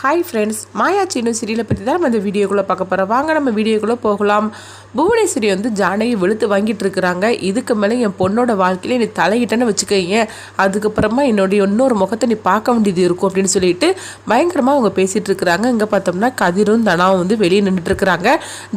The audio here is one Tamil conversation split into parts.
ஹாய் ஃப்ரெண்ட்ஸ் மாயா சின்ன சீரியலை பற்றி தான் நம்ம இந்த வீடியோக்குள்ளே பார்க்க போகிறோம் வாங்க நம்ம வீடியோக்குள்ளே போகலாம். புவனேஸ்வரி வந்து ஜானகி வெளுத்து வாங்கிட்டு இருக்கிறாங்க. இதுக்கு மேலே என் பொண்ணோட வாழ்க்கையில நீ தலையிட்டேன்னு வச்சுக்கோங்க. அதுக்கப்புறமா என்னுடைய இன்னொரு முகத்தை நீ பார்க்க வேண்டியது இருக்கும் அப்படின்னு சொல்லிட்டு பயங்கரமாக அவங்க பேசிகிட்டு இருக்கிறாங்க. இங்கே பார்த்தோம்னா கதிரும் தனாவும் வந்து வெளியே நின்றுட்டு இருக்கிறாங்க.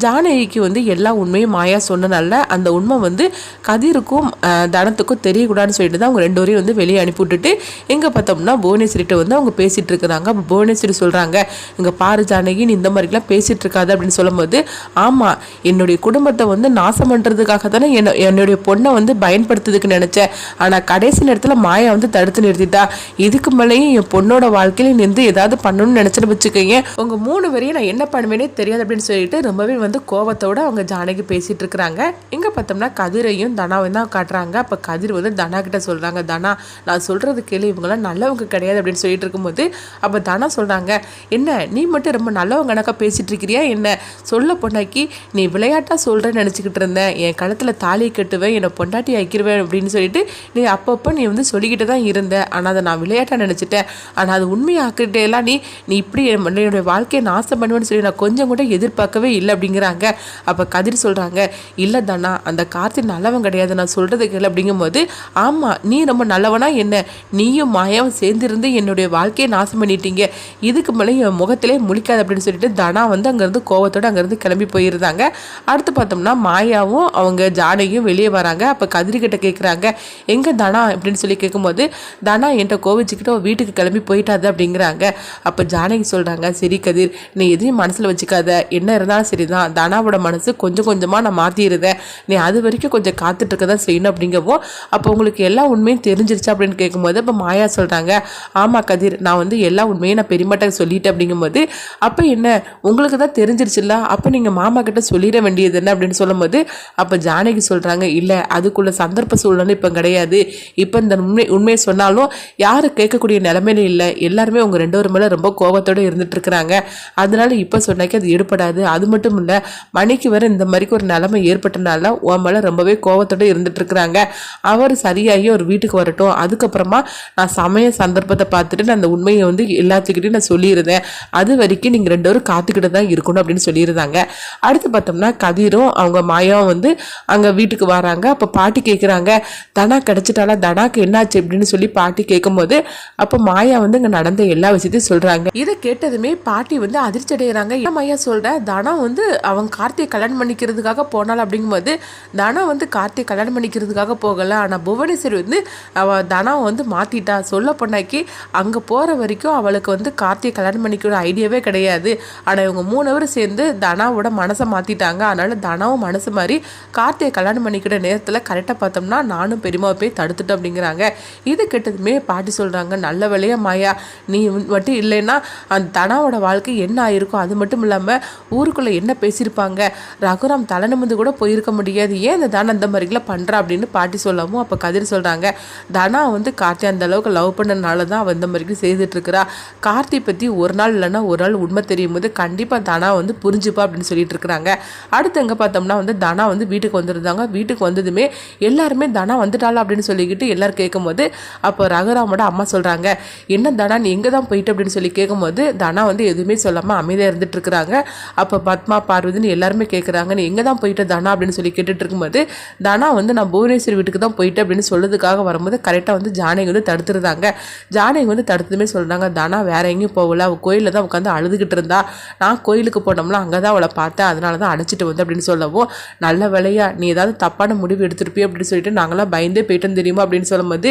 ஜானகிக்கு வந்து எல்லா உண்மையும் மாயா சொன்னனால அந்த உண்மை வந்து கதிருக்கும் தனத்துக்கும் தெரியக்கூடாதுன்னு சொல்லிட்டு தான் அவங்க ரெண்டு வரையும் வந்து வெளியே அனுப்பி விட்டுட்டு எங்கே பார்த்தோம்னா புவனேஸ்வரிட்ட வந்து அவங்க பேசிகிட்டு இருக்கிறாங்க. புவனேஸ்வரி சொல் சொல்கிறாங்க இங்கே பாரு ஜானகி நீ இந்த மாதிரிலாம் பேசிகிட்டு இருக்காது அப்படின்னு சொல்லும்போது ஆமாம் என்னுடைய குடும்பத்தை வந்து நாசம் பண்ணுறதுக்காக தானே என்ன என்னுடைய பொண்ணை வந்து பயன்படுத்துறதுக்கு நினச்சேன். ஆனால் கடைசி நேரத்தில் மாயா வந்து தடுத்து நிறுத்திட்டா. இதுக்கு மேலேயும் என் பொண்ணோட வாழ்க்கையில் நின்று ஏதாவது பண்ணணும்னு நினச்சிட்டு வச்சுக்கோங்க உங்கள் மூணு வரையும் நான் என்ன பண்ணுவேனே தெரியாது அப்படின்னு சொல்லிட்டு ரொம்பவே வந்து கோபத்தோடு அவங்க ஜானகி பேசிகிட்டு இருக்கிறாங்க இங்கே பார்த்தோம்னா கதிரையும் தனாவையும் தான் காட்டுறாங்க. அப்போ கதிர் வந்து தனா கிட்ட சொல்கிறாங்க தனா நான் சொல்கிறது கேள்வி இவங்கெல்லாம் நல்லவங்க கிடையாது அப்படின்னு சொல்லிட்டு இருக்கும்போது அப்போ தனா சொல்கிறாங்க என்ன நீ மட்டும் ரொம்ப நல்லவங்க கணக்காக பேசிகிட்டு இருக்கிறியா? என்ன சொல்ல பொண்டாக்கி நீ விளையாட்டாக சொல்கிறேன்னு நினச்சிக்கிட்டு இருந்தேன். என் கழுத்தில் தாலி கட்டுவேன் என்னை பொண்டாட்டி ஆக்கிடுவேன் அப்படின்னு சொல்லிட்டு நீ அப்பப்போ நீ வந்து சொல்லிக்கிட்டு தான் இருந்தேன் ஆனால் அதை நான் விளையாட்டாக நினச்சிட்டேன். ஆனால் அது உண்மையாக்கிட்டேலாம் நீ நீ இப்படி என் என்னுடைய வாழ்க்கையை நாசம் பண்ணுவேன்னு சொல்லி நான் கொஞ்சம் கூட எதிர்பார்க்கவே இல்லை அப்படிங்கிறாங்க. அப்போ கதிர் சொல்கிறாங்க இல்லை தானா அந்த கார்த்தி நல்லவன் கிடையாது. நான் சொல்கிறது கேளு அப்படிங்கும்போது ஆமாம் நீ ரொம்ப நல்லவனா என்ன? நீயும் மாயாவும் சேர்ந்திருந்து என்னுடைய வாழ்க்கையை நாசம் பண்ணிட்டீங்க. இதுக்கு மேலே என் முகத்திலே முழிக்காது அப்படின்னு சொல்லிட்டு தனா வந்து அங்கேருந்து கோவத்தோட அங்கேருந்து கிளம்பி போயிருந்தாங்க. அடுத்து பார்த்தோம்னா மாயாவும் அவங்க ஜானகியும் வெளியே வராங்க. அப்போ கதிரிக்கிட்ட கேட்குறாங்க எங்கே தனா? அப்படின்னு சொல்லி கேட்கும்போது தனா என்கிட்ட கோவிச்சுக்கிட்ட வீட்டுக்கு கிளம்பி போயிட்டாது அப்படிங்கிறாங்க. அப்போ ஜானகி சொல்கிறாங்க சரி கதிர் நீ எதையும் மனசில் வச்சுக்காத. என்ன இருந்தாலும் சரிதான். தனாவோட மனசு கொஞ்சம் கொஞ்சமாக நான் மாற்றிடுறேன் நீ அது வரைக்கும் கொஞ்சம் காத்துட்டு இருக்க தான் செய்யணும் அப்படிங்கவும் அப்போ உங்களுக்கு எல்லா உண்மையும் தெரிஞ்சிருச்சு? அப்படின்னு கேட்கும்போது அப்போ மாயா சொல்கிறாங்க ஆமாம் கதிர் நான் வந்து எல்லா உண்மையும் நான் பெரியமாட்ட சொல்லிட்டேன் அப்படிங்கும்போது அப்போ என்ன உங்களுக்கு தான் தெரிஞ்சிருச்சுல்ல? அப்போ நீங்கள் மாமா கிட்ட சொல்லிட வேண்டியது என்ன அப்படின்னு சொல்லும்போது அப்போ ஜானகி சொல்கிறாங்க இல்லை அதுக்குள்ள சந்தர்ப்ப சூழ்நிலை இப்போ கிடையாது. இப்போ இந்த உண்மை உண்மையை சொன்னாலும் யாரும் கேட்கக்கூடிய நிலமையில இல்லை. எல்லாருமே உங்கள் ரெண்டு பேரும் மேலே ரொம்ப கோபத்தோடு இருந்துட்டு இருக்கிறாங்க அதனால இப்போ சொன்னாக்கி அது ஈடுபடாது அது மட்டும் இல்லை மணிக்கு வர இந்த மாதிரிக்கு ஒரு நிலைமை ஏற்பட்டனால உன் மேலே ரொம்பவே கோபத்தோடு இருந்துட்டு இருக்கிறாங்க அவர் சரியாகி ஒரு வீட்டுக்கு வரட்டும். அதுக்கப்புறமா நான் சமய சந்தர்ப்பத்தை பார்த்துட்டு நான் அந்த உண்மையை வந்து எல்லாத்துக்கிட்டையும் நான் சொல்லியிருந்தேன். அது வரைக்கும் நீங்கள் ரெண்டு பேரும் காத்துக்கிட்டு தான் இருக்கணும் அப்படின்னு சொல்லியிருந்தாங்க அடுத்து பார்த்தோம்னா கதிரும் அவங்க மாயாவும் வந்து அங்கே வீட்டுக்கு வராங்க. அப்போ பாட்டி கேட்குறாங்க தனா கிடச்சிட்டாலா தனாக்கு என்னாச்சு அப்படின்னு சொல்லி பாட்டி கேட்கும்போது அப்போ மாயா வந்து இங்கே நடந்த எல்லா விஷயத்தையும் சொல்கிறாங்க இதை கேட்டதுமே பாட்டி வந்து அதிர்ச்சி அடைகிறாங்க ஏன் மாயா சொல்கிற தனா வந்து அவங்க கார்த்தியை கல்யாணம் பண்ணிக்கிறதுக்காக போனாள். அப்படிங்கும்போது தனா வந்து கார்த்தியை கல்யாணம் பண்ணிக்கிறதுக்காக போகலை. ஆனால் புவனேஸ்வரி வந்து அவள் தனா வந்து மாற்றிட்டா சொல்ல பொண்ணாக்கி அங்கே போகிற வரைக்கும் அவளுக்கு வந்து கார்த்தியை கல்யாணம் பண்ணிக்கிற ஐடியாவே கிடையாது. ஆனால் இவங்க மூணு பேரும் சேர்ந்து தனாவோட மனசை மாற்றிட்டாங்க அதனால் தனாவும் மனசு மாதிரி கார்த்தியை கல்யாணம் பண்ணிக்கிற நேரத்தில் கரெக்டாக பார்த்தோம்னா நானும் பெரியமாவை போய் தடுத்துட்டேன் அப்படிங்கிறாங்க. இது கெட்டதுமே பாட்டி சொல்கிறாங்க நல்ல வேலையா மாயா நீ மட்டும் இல்லைன்னா அந்த தனாவோட வாழ்க்கை என்ன ஆயிருக்கும்? அது மட்டும் இல்லாமல் ஊருக்குள்ளே என்ன பேசியிருப்பாங்க? ரகுராம் தலை நிமிந்து கூட போயிருக்க முடியாது. ஏன் இந்த தனம் அந்த மாதிரிலாம் பண்ணுறா அப்படின்னு பாட்டி சொல்லவும் அப்போ கதிர் சொல்கிறாங்க தனா வந்து கார்த்தி அந்த அளவுக்கு லவ் பண்ணனால தான் அவள் இந்த மாதிரி செய்துட்டு இருக்கிறா. கார்த்தி பற்றி ஒரு நாள் இல்லைன்னா ஒரு நாள் உண்மை தெரியும் போது கண்டிப்பாக தனா வந்து புரிஞ்சு அப்படின்னு சொல்லிட்டு இருக்கிறாங்க. அடுத்து எங்கே பார்த்தோம்னா வந்து தனா வந்து வீட்டுக்கு வந்திருந்தாங்க. வீட்டுக்கு வந்ததுமே எல்லாருமே தனா வந்துட்டாளா அப்படின்னு சொல்லிக்கிட்டு எல்லாரும் கேட்கும்போது அப்போ ரகுராமோட அம்மா சொல்கிறாங்க என்ன தனா நீ எங்கே தான் போயிட்டு? அப்படின்னு சொல்லி கேட்கும்போது தனா வந்து எதுவுமே சொல்லாமல் அமைதியாக இருந்துட்டு இருக்கிறாங்க. அப்போ பத்மா பார்வதின்னு எல்லாருமே கேட்குறாங்க நீ எங்கே தான் போயிட்டு தனா? அப்படின்னு சொல்லி கேட்டுட்டு இருக்கும்போது தனா வந்து நான் புவனேஸ்வரி வீட்டுக்கு தான் போயிட்டு அப்படின்னு சொல்லதுக்காக வரும்போது கரெக்டாக வந்து ஜானகி வந்து தடுத்துருந்தாங்க ஜானகி வந்து தடுத்ததுமே சொல்கிறாங்க தனா வேற எங்கேயும் போகல. அவள் கோயிலில் தான் உட்காந்து அழுதுகிட்டு இருந்தா. நான் கோயிலுக்கு போனோம்ல அங்கே அங்கே தான் அவளை பார்த்தேன். அதனால தான் அணைச்சிட்டு வந்து அப்படின்னு சொல்லவும் நல்ல வேலையா நீ ஏதாவது தப்பான முடிவு எடுத்துருப்பி அப்படின்னு சொல்லிட்டு நாங்களாம் பயந்தே போயிட்டோம் தெரியுமா அப்படின்னு சொல்லும்போது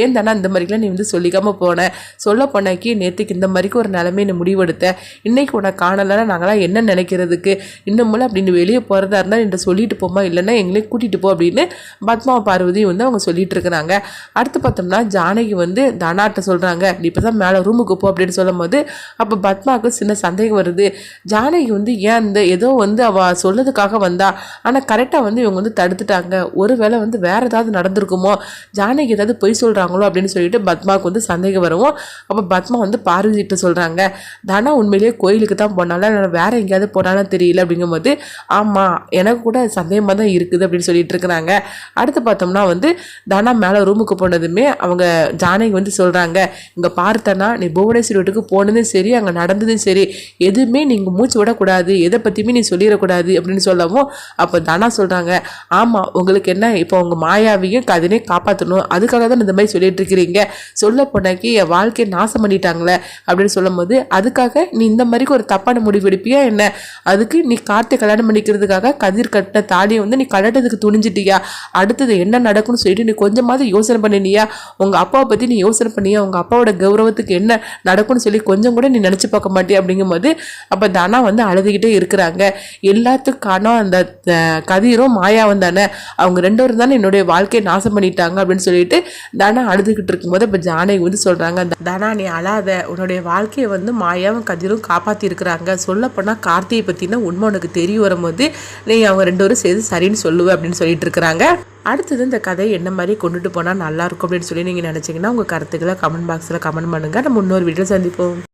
ஏன் தானே இந்த மாதிரிலாம் நீ வந்து சொல்லிக்காமல் போனேன் சொல்ல போனாக்கி நேற்றுக்கு இந்த மாதிரிக்கு ஒரு நிலைமை நீ முடிவெடுத்த. இன்னைக்கு உன்னை காணலைன்னா நாங்களாம் என்ன நினைக்கிறதுக்கு? இன்னமும் அப்படின்னு வெளியே போகிறதா இருந்தால் என்கிட்ட சொல்லிட்டு போமா இல்லைன்னா எங்களையும் கூட்டிகிட்டு போ அப்படின்னு பத்மா பார்வதியும் வந்து அவங்க சொல்லிட்டு இருக்கிறாங்க. அடுத்து பார்த்தோம்னா ஜானகி வந்து தனாட்ட சொல்கிறாங்க இப்போ தான் மேலே ரூமுக்கு போ அப்படின்னு சொல்லும்போது அப்போ பத்மாவுக்கு சின்ன சந்தேகம் வருது. ஜானகி வந்து ஏன் இந்த ஏதோ வந்து அவள் சொல்லதுக்காக வந்தா? ஆனால் கரெக்டாக வந்து இவங்க வந்து தடுத்துட்டாங்க. ஒருவேளை வந்து வேறு ஏதாவது நடந்திருக்குமோ? ஜானகி ஏதாவது பொய் சொல்கிறாங்களோ அப்படின்னு சொல்லிட்டு பத்மாவுக்கு வந்து சந்தேகம் வரவும் அப்போ பத்மா வந்து பார்வதிட்டு சொல்கிறாங்க தானா உண்மையிலேயே கோயிலுக்கு தான் போனாலும் இல்லை வேறு எங்கேயாவது போனாலும் தெரியல? அப்படிங்கும்போது ஆமாம் எனக்கு கூட சந்தேகமாக தான் இருக்குது அப்படின்னு சொல்லிட்டு இருக்கிறாங்க. அடுத்து பார்த்தோம்னா வந்து தானா மேலே ரூமுக்கு போனதுமே அவங்க ஜானகி வந்து சொல்கிறாங்க இங்கே பார்த்தனா நீ புவனேஸ்வரி வீட்டுக்கு போனதும் சரி அங்கே நடந்ததும் சரி எதுவுமே நீங்கள் மூச்சு விடக்கூடாது. எதை பற்றியுமே நீ சொல்லிடக்கூடாது அப்படின்னு சொல்லவும் அப்போ தானா சொல்கிறாங்க ஆமாம் உங்களுக்கு என்ன? இப்போ உங்கள் மாயாவையும் கதினையும் காப்பாற்றணும் அதுக்காக தான் இந்த மாதிரி சொல்லிட்டு இருக்கிறீங்க. சொல்ல போனாக்கி என் வாழ்க்கையை நாசம் பண்ணிட்டாங்களே அப்படின்னு சொல்லும்போது அதுக்காக நீ இந்த மாதிரி ஒரு தப்பான முடிவு எடுப்பியா என்ன? அதுக்கு நீ கார்த்தை கல்யாணம் பண்ணிக்கிறதுக்காக கதிர் கட்டின தாலியை வந்து நீ கலட்டதுக்கு துணிஞ்சிட்டியா? அடுத்தது என்ன நடக்கும்னு சொல்லிட்டு நீ கொஞ்சமாவது யோசனை பண்ணினியா? உங்கள் அப்பாவை பற்றி நீ யோசனை பண்ணியா? உங்கள் அப்பாவோட கௌரவத்துக்கு என்ன நடக்கும்னு சொல்லி கொஞ்சம் கூட நீ நினச்சி பார்க்க மாட்டியா அப்படிங்கும்போது அப்போ தானா வந்து அழுதுகிட்டு இருக்கிறாங்க. எல்லாத்துக்கான அந்த கதிரும் மாயாவும் தானே. அவங்க ரெண்டு பேரும் தானே என்னுடைய வாழ்க்கையை நாசம் பண்ணிட்டாங்க அப்படின்னு சொல்லிட்டு தானா அழுதுகிட்டு இருக்கும்போது இப்போ ஜானகி வந்து சொல்கிறாங்க தானா நீ அழாத. உன்னுடைய வாழ்க்கையை வந்து மாயாவும் கதிரும் காப்பாற்றி இருக்கிறாங்க சொல்லப்போனால் கார்த்தியை பற்றின உண்மை உனக்கு தெரிய வரும்போது நீ அவங்க ரெண்டு பேரும் சேர்ந்து சரின்னு சொல்லுவேன் அப்படின்னு சொல்லிட்டு இருக்கிறாங்க. அடுத்தது இந்த கதை என்ன மாதிரி கொண்டுட்டு போனால் நல்லாயிருக்கும் அப்படின்னு சொல்லி நீங்கள் நினச்சிங்கன்னா உங்கள் கருத்துக்களை கமெண்ட் பாக்ஸில் கமெண்ட் பண்ணுங்கள் நம்ம இன்னொரு வீட்டில் சந்திப்போம்.